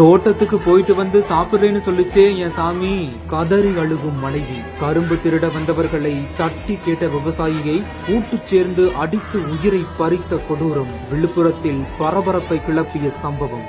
தோட்டத்துக்கு போயிட்டு வந்து சாப்பிடுறேன்னு சொல்லிச்சே என் சாமி. கதறி அழுகும் மனைவி. கரும்பு திருட வந்தவர்களை தட்டி கேட்ட விவசாயியை கூட்டு சேர்ந்து அடித்து உயிரை பறித்த கொடூரம். விழுப்புரத்தில் பரபரப்பை கிளப்பிய சம்பவம்.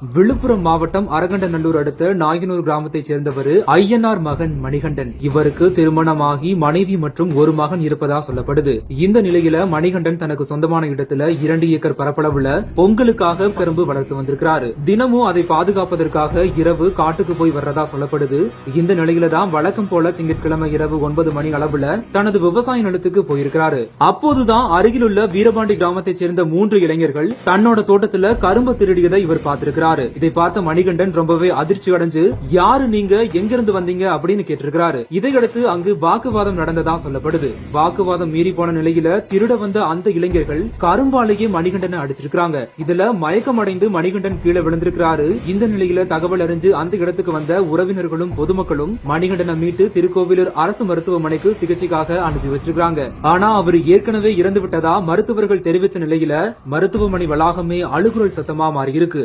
விழுப்புரம் மாவட்டம் அரகண்டநல்லூர் அடுத்த நாயனூர் கிராமத்தைச் சேர்ந்தவர் ஐயனார் மகன் மணிகண்டன். இவருக்கு திருமணமாகி மனைவி மற்றும் ஒரு மகன் இருப்பதா சொல்லப்படுது. இந்த நிலையில மணிகண்டன் தனக்கு சொந்தமான இடத்துல இரண்டு ஏக்கர் பரப்பளவுல பொங்கலுக்காக கரும்பு வளர்த்து வந்திருக்கிறாரு. தினமும் அதை பாதுகாப்பதற்காக இரவு காட்டுக்கு போய் வர்றதா சொல்லப்படுது. இந்த நிலையில தான் வழக்கம் போல திங்கட்கிழமை இரவு ஒன்பது மணி அளவுல தனது விவசாய நிலத்துக்கு போயிருக்கிறாரு. அப்போதுதான் அருகிலுள்ள வீரபாண்டி கிராமத்தைச் சேர்ந்த மூன்று இளைஞர்கள் தன்னோட தோட்டத்துல கரும்பு திருடியதை இவர் பார்த்திருக்கிறார். இதை பார்த்த மணிகண்டன் ரொம்பவே அதிர்ச்சி அடைஞ்சு யாரு நீங்க? எங்கிருந்து வந்தீங்க? அப்படின்னு கேட்டிருக்கிறாரு. இதையடுத்து அங்கு வாக்குவாதம் நடந்ததா சொல்லப்படுது. வாக்குவாதம் மீறி போன நிலையில திருட வந்த அந்த இளைஞர்கள் கரும்பாலேயே மணிகண்டனை அடிச்சிருக்காங்க இதுல மயக்கம் அடைந்து மணிகண்டன் கீழே விழுந்திருக்கிறாரு. இந்த நிலையில தகவல் அறிஞ்சு அந்த இடத்துக்கு வந்த உறவினர்களும் பொதுமக்களும் மணிகண்டனை மீட்டு திருக்கோவிலூர் அரசு மருத்துவமனைக்கு சிகிச்சைக்காக அனுப்பி வச்சிருக்காங்க ஆனா அவர் ஏற்கனவே இறந்து விட்டதா மருத்துவர்கள் தெரிவித்த நிலையில மருத்துவமனை வளாகமே அழுகுரல் சத்தமா மாறி இருக்கு